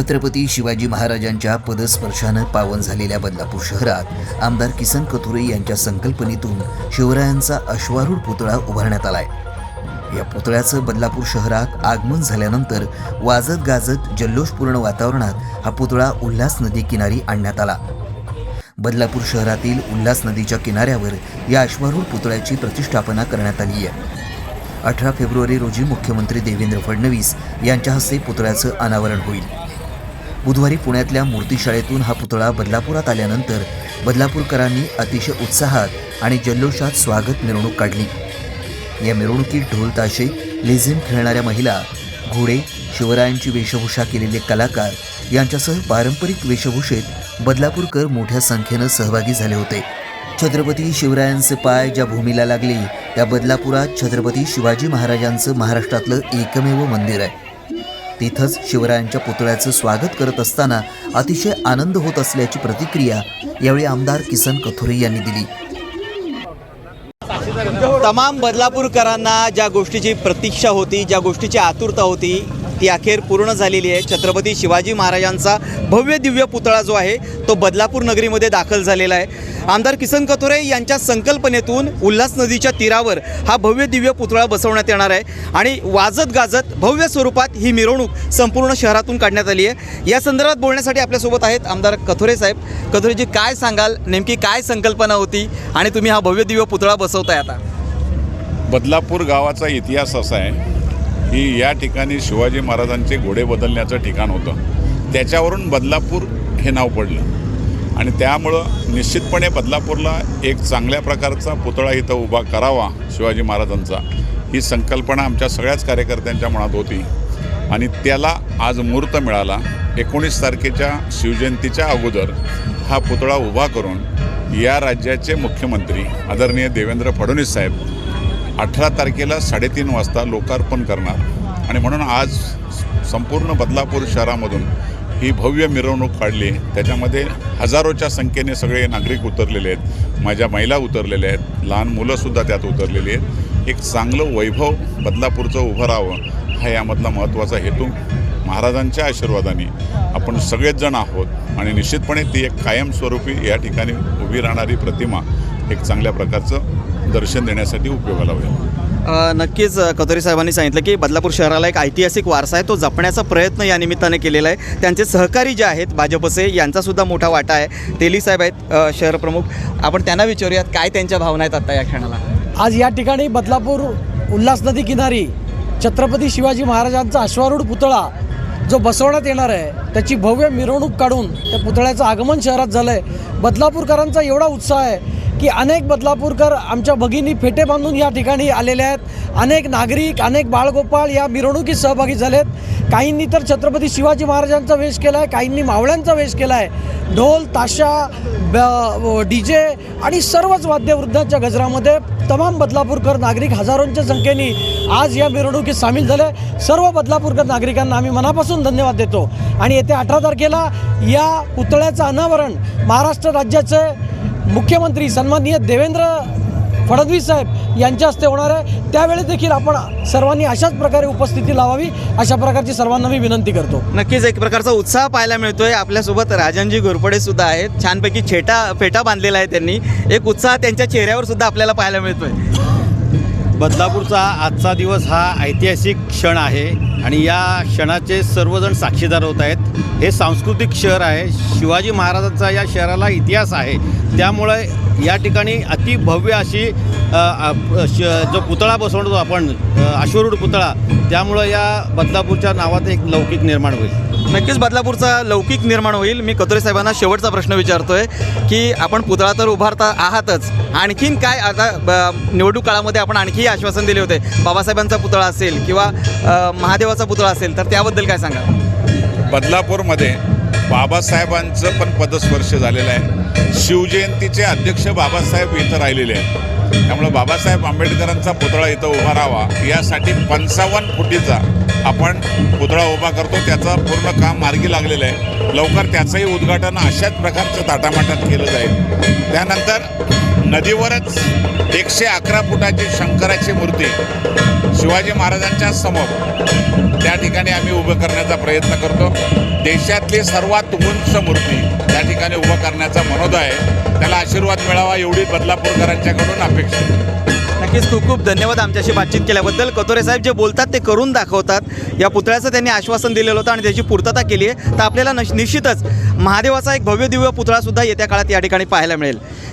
छत्रपती शिवाजी महाराजांच्या पदस्पर्शानं पावन झालेल्या बदलापूर शहरात आमदार किसन कथोरे यांच्या संकल्पनेतून शिवरायांचा अश्वारूढ पुतळा उभारण्यात आलाय. या पुतळ्याचं बदलापूर शहरात आगमन झाल्यानंतर वाजत गाजत जल्लोषपूर्ण वातावरणात हा पुतळा उल्हास नदी किनारी आणण्यात आला. बदलापूर शहरातील उल्हास नदीच्या किनाऱ्यावर या अश्वारूढ पुतळ्याची प्रतिष्ठापना करण्यात आली आहे अठरा फेब्रुवारी रोजी मुख्यमंत्री देवेंद्र फडणवीस यांच्या हस्ते पुतळ्याचं अनावरण होईल. बुधवारी पुण्यातल्या मूर्तीशाळेतून हा पुतळा बदलापुरात आल्यानंतर बदलापूरकरांनी अतिशय उत्साहात आणि जल्लोषात स्वागत मिरवणूक काढली. या मिरवणुकीत ढोल ताशे लेझिम खेळणाऱ्या महिला घोडे शिवरायांची वेशभूषा केलेले कलाकार यांच्यासह पारंपरिक वेशभूषेत बदलापूरकर मोठ्या संख्येनं सहभागी झाले होते. छत्रपती शिवरायांचे पाय ज्या भूमीला लागले त्या बदलापुरात छत्रपती शिवाजी महाराजांचं महाराष्ट्रातलं एकमेव मंदिर आहे. तिथंच शिवरायांच्या पुतळ्याचं स्वागत करत असताना अतिशय आनंद होत असल्याची प्रतिक्रिया यावेळी आमदार किसन कथोरे यांनी दिली. तमाम बदलापूरकरांना ज्या गोष्टीची प्रतीक्षा होती ज्या गोष्टीची आतुरता होती ती अखेर पूर्ण झालेली आहे. छत्रपती शिवाजी महाराजांचा भव्य दिव्य पुतळा जो आहे तो बदलापूर नगरीमध्ये दाखल झालेला आहे. आमदार किसन कथोरे यांच्या संकल्पनेतून उल्हास नदीच्या तीरावर हा भव्य दिव्य पुतळा बसवण्यात येणार आहे आणि वाजत गाजत भव्य स्वरूपात ही मिरवणूक संपूर्ण शहरातून काढण्यात आली आहे. या संदर्भात बोलण्यासाठी आपल्यासोबत आहेत आमदार कथोरे साहेब. कथोरेजी काय सांगाल? नेमकी काय संकल्पना होती आणि तुम्ही हा भव्य दिव्य पुतळा बसवताय आता? बदलापूर गावाचा इतिहास असा आहे ही या ठिकाणी शिवाजी महाराजांचे घोडे बदलण्याचं ठिकाण होतं. त्याच्यावरून बदलापूर हे नाव पडलं. आणि त्यामुळं निश्चितपणे बदलापूरला एक चांगल्या प्रकारचा पुतळा इथं उभा करावा शिवाजी महाराजांचा. ही संकल्पना आमच्या सगळ्याच कार्यकर्त्यांच्या मनात होती. आणि त्याला आज मुहूर्त मिळाला. एकोणीस तारखेच्या शिवजयंतीच्या अगोदर हा पुतळा उभा करून या राज्याचे मुख्यमंत्री आदरणीय देवेंद्र फडणवीस साहेब अठरा तारखेला साडेतीन वाजता लोकार्पण करणार. आणि म्हणून आज संपूर्ण बदलापूर शहरामधून ही भव्य मिरवणूक काढली. त्याच्यामध्ये हजारोच्या संख्येने सगळे नागरिक उतरलेले आहेत. माझ्या महिला उतरलेल्या आहेत. लहान मुलंसुद्धा त्यात उतरलेली आहेत. एक चांगलं वैभव बदलापूरचं उभं राहावं हा यामधला महत्त्वाचा हेतू महाराजांच्या आशीर्वादाने आपण सगळेच जण आहोत. आणि निश्चितपणे ती एक कायमस्वरूपी या ठिकाणी उभी राहणारी प्रतिमा एक चांगल्या प्रकारचं दर्शन देण्यासाठी उपयोगाला होईल. नक्कीच कतोरी साहेबांनी सांगितलं की बदलापूर शहराला एक ऐतिहासिक वारसा आहे तो जपण्याचा प्रयत्न या निमित्ताने केलेला आहे. त्यांचे सहकारी जे आहेत भाजपचे यांचासुद्धा मोठा वाटा आहे. तेली साहेब आहेत अ, शहर प्रमुख. आपण त्यांना विचारूयात काय त्यांच्या भावना आहेत आता या क्षणाला? आज या ठिकाणी बदलापूर उल्हास नदी किनारी छत्रपती शिवाजी महाराजांचा अश्वारूढ पुतळा जो बसवण्यात येणार आहे त्याची भव्य मिरवणूक काढून त्या पुतळ्याचं आगमन शहरात झालं आहे बदलापूरकरांचा एवढा उत्साह आहे की अनेक बदलापूरकर आमच्या भगिनी फेटे बांधून या ठिकाणी आलेले आहेत. अनेक नागरिक अनेक बाळगोपाळ या मिरवणुकीत सहभागी झालेत. काहींनी तर छत्रपती शिवाजी महाराजांचा वेश केला आहे काहींनी मावळ्यांचा वेश केला आहे ढोल ताशा डी जे आणि सर्वच वाद्यवृद्धांच्या गजरामध्ये तमाम बदलापूरकर नागरिक हजारोंच्या संख्येने आज या मिरवणुकीत सामील झाले. सर्व बदलापूरकर नागरिकांना आम्ही मनापासून धन्यवाद देतो. आणि येत्या अठरा तारखेला या पुतळ्याचं अनावरण महाराष्ट्र राज्याचे मुख्यमंत्री सन्माननीय देवेंद्र फडणवीस साहेब यांच्या हस्ते होणार आहे. त्यावेळी देखील आपण सर्वांनी अशाच प्रकारे उपस्थिती लावावी. अशा प्रकारची सर्वांना मी विनंती करतो. नक्कीच एक प्रकारचा उत्साह पाहायला मिळतोय. आपल्यासोबत राजनजी घोरपडे सुद्धा आहेत. छानपैकी छेटा फेटा बांधलेला आहे त्यांनी. एक उत्साह त्यांच्या चेहऱ्यावर सुद्धा आपल्याला पाहायला मिळतोय. बदलापूरचा आजचा दिवस हा ऐतिहासिक क्षण आहे. आणि या क्षणाचे सर्वजण साक्षीदार होत आहेत. हे सांस्कृतिक शहर आहे. शिवाजी महाराजांचा या शहराला इतिहास आहे. त्यामुळे या ठिकाणी अति भव्य अशी श- जो पुतळा बसवतो आपण अश्वरूढ पुतळा त्यामुळं या बदलापूरच्या नावात एक लौकिक निर्माण होईल. नक्कीच बदलापूरचा लौकिक निर्माण होईल. मी कतोरे साहेबांना शेवटचा प्रश्न विचारतोय की आपण पुतळा तर उभारता आहातच. आणखीन काय आता ब- निवडणूक काळामध्ये आपण आणखी आश्वासन दिले होते. बाबासाहेबांचा पुतळा असेल किंवा महादेवाचा पुतळा असेल तर त्याबद्दल काय सांगा बदलापूरमध्ये बाबासाहेबांचं पण पदस्पर्श झालेलं आहे. शिवजयंतीचे अध्यक्ष बाबासाहेब इथं राहिलेले आहेत. त्यामुळं बाबासाहेब आंबेडकरांचा पुतळा इथं उभा राहावा. यासाठी पंचावन्न फुटीचा आपण पुतळा उभा करतो. त्याचं पूर्ण काम मार्गी लागलेलं आहे. लवकर त्याचंही उद्घाटन अशाच प्रकारचं ताटामाटात केलं जाईल. त्यानंतर नदीवरच एकशे अकरा फुटाची शंकराची मूर्ती शिवाजी महाराजांच्या समोर त्या ठिकाणी आम्ही उभं करण्याचा प्रयत्न करतो. देशातली सर्वात उंच मूर्ती त्या ठिकाणी उभं करण्याचा मनोदय आहे. त्याला आशीर्वाद मिळावा एवढी बदलापूरकरांच्याकडून अपेक्षा आहे. नक्कीच खूप खूप धन्यवाद आमच्याशी बातचीत केल्याबद्दल. कतोरे साहेब जे बोलतात ते करून दाखवतात. या पुतळ्याचं त्यांनी आश्वासन दिलेलं होतं आणि त्याची पूर्तता केली आहे. तर आपल्याला नश निश्चितच महादेवाचा एक भव्य दिव्य पुतळासुद्धा येत्या काळात या ठिकाणी पाहायला मिळेल.